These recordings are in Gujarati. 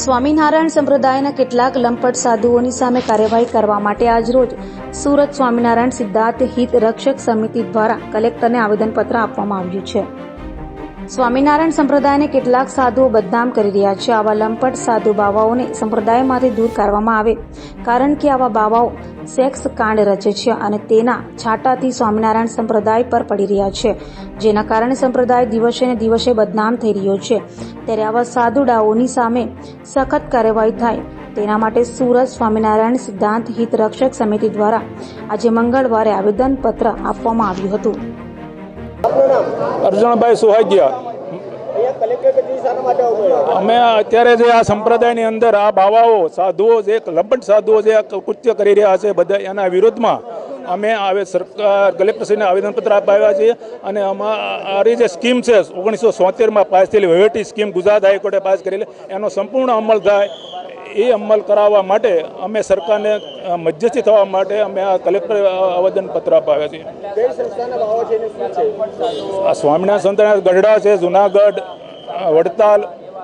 સ્વામિનારાયણ સંપ્રદાયના કેટલાક લંપટ સાધુઓની સામે કાર્યવાહી કરવા માટે આજરોજ સુરત સ્વામિનારાયણ સિદ્ધાર્થ હિત રક્ષક સમિતિ દ્વારા કલેક્ટરને આવેદનપત્ર આપવામાં આવ્યું છે. સ્વામિનારાયણ સંપ્રદાયને કેટલાક સાધુઓ બદનામ કરી રહ્યા છે. આવા લંપટ સાધુ બાવાઓને સંપ્રદાયમાંથી દૂર કરવામાં આવે. કારણ કે આવા બાવાઓ સેક્સ કાંડ રચે છે અને તેના છાટાથી સ્વામિનારાયણ સંપ્રદાય પર પડી રહ્યા છે. જેના કારણે સંપ્રદાય દિવસે ને દિવસે બદનામ થઈ રહ્યો છે. ત્યારે આવા સાધુ ડાઓની સામે સખત કાર્યવાહી થાય. તેના માટે સુરત સ્વામિનારાયણ સિદ્ધાંત હિત રક્ષક સમિતિ દ્વારા આજે મંગળવારે આવેદનપત્ર આપવામાં આવ્યું હતું. અર્જુનભાઈ સુહાગિયા અહીંયા કલેક્ટર કચેરી શાના માટે ઉમેર્યા અમે અત્યારે જે આ સંપ્રદાયની અંદર આ બાવાઓ સાધુઓ જે લંબટ સાધુઓ જે કૃત્ય કરી રહ્યા છે બધા એના વિરોધમાં અમે આવે સરકાર કલેક્ટરશ્રીને આવેદનપત્ર અપાવ્યા છીએ અને અમારી જે સ્કીમ છે ઓગણીસો સોતેરમાં પાસ થયેલી વહીવટી સ્કીમ ગુજરાત હાઈકોર્ટે પાસ કરેલી એનો સંપૂર્ણ અમલ થાય એ અમલ કરાવવા માટે અમે સરકારને મધ્યસ્થી થવા માટે અમે આ કલેક્ટર આવેદનપત્ર અપાવ્યા છીએ. સ્વામિનારાયણ સંતના ગઢડા છે જુનાગઢ વડતાલ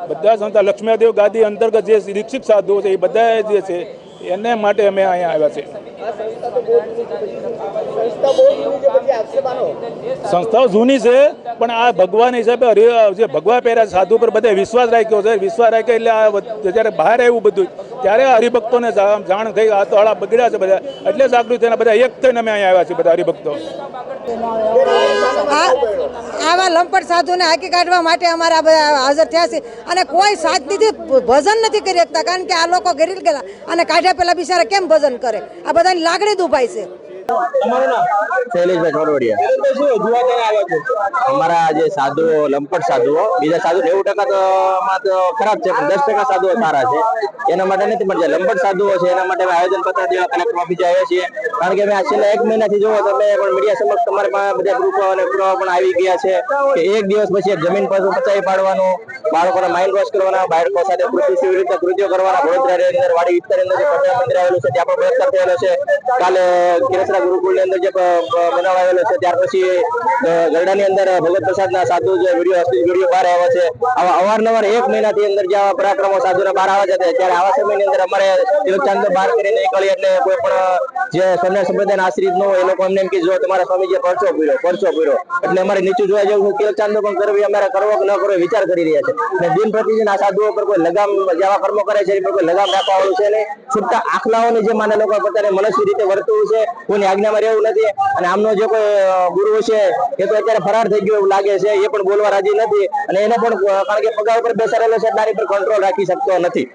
બધા સંસ્થા લક્ષ્મીદેવ ગાદી અંતર્ગત જે દીક્ષિત સાધુઓ છે એ બધા જે છે એને માટે અમે અહીંયા આવ્યા છે આ સંસ્થા તો બહુ જૂની છે પછી સંસ્થા બહુ જૂની છે પછી આક્ષેપાનો સંસ્થાઓ જૂની છે, પણ આ ભગવાન હિસાબે જે ભગવા પહેર્યા સાધુ પર બધે વિશ્વાસ રાખ્યો છે. વિશ્વાસ રાખ્યો એટલે આ જ્યારે બહાર આવ્યું બધું, ત્યારે હરિભક્તોને જાણ થઈ, આ તો હળા બગડ્યા છે બધા. એટલે જાગૃત થઈને બધા એક થઈને અમે અહીંયા આવ્યા છીએ બધા હરિભક્તો. આવા લંપટ સાધુને હાકી કાઢવા માટે અમારા બધા હાજર થયા છે અને કોઈ સાધનીથી ભજન નથી કરી શકતા, કારણ કે આ લોકો ગરીબ ગયેલા. અને કાઢ્યા પેલા બિચારા કેમ ભજન કરે? આ બધાની લાગણી દુભાય છે. કારણ કે એક મહિનાથી જોવો તમે પણ મીડિયા સમક્ષ તમારે બધા ગ્રુપો અને પણ આવી ગયા છે કે એક દિવસ પછી જમીન પર પચાવી પાડવાનું, બાળકોના માઇન્ડ વોશ કરવાના, બાળકો સાથે કૃત્ય કરવાના, વડોદરા અંદર વાડી વિસ્તારની મંદિર આવેલું છે, ત્યાં પણ છે. કાલે કિરસરા ગુરુકુળની અંદર જે બનાવ છે, ત્યાર પછી ગરડાની અંદર ભગત પ્રસાદના સાધુ જે વીડિયો બહાર આવ્યા છે અવારનવાર એક મહિનાથી અંદર જે પરાક્રમો સાધુના બહાર આવે છે, ત્યારે આવા સમયની અંદર અમારે તિલકચાંદ બહાર કરીને નીકળી એટલે કોઈ પણ જે સ્વામિનારાયણ સંપ્રદાયના આશ્રિત ન એ લોકો અમને એમ કે, જો તમારા સ્વામીજીએ પરચો પૂર્યો પરચો પૂર્યો એટલે અમારે નીચું જોવા જેવું તિલકચાંદ પણ કરવી, અમારે કરવો કે ન કરવો વિચાર કરી રહ્યા છે. અને દિન પ્રતિદિન આ સાધુઓ પર કોઈ લગામ જેવા કર્મો કરે છે, એ પર કોઈ લગામ રાખવા વાળું છે નહીં. છૂટતા આખલાઓની જે માને લોકો પોતાને મનસ્વી રીતે વર્તવું છે, કોઈની આજ્ઞામાં રહેવું નથી અને આમનો જે કોઈ ગુરુ છે, એ તો અત્યારે ફરાર થઈ ગયો એવું લાગે છે, એ પણ બોલવા રાજી નથી અને એને પણ કારણ કે પગાર ઉપર બેસાડેલો છે આની પર કંટ્રોલ રાખી શકતો નથી.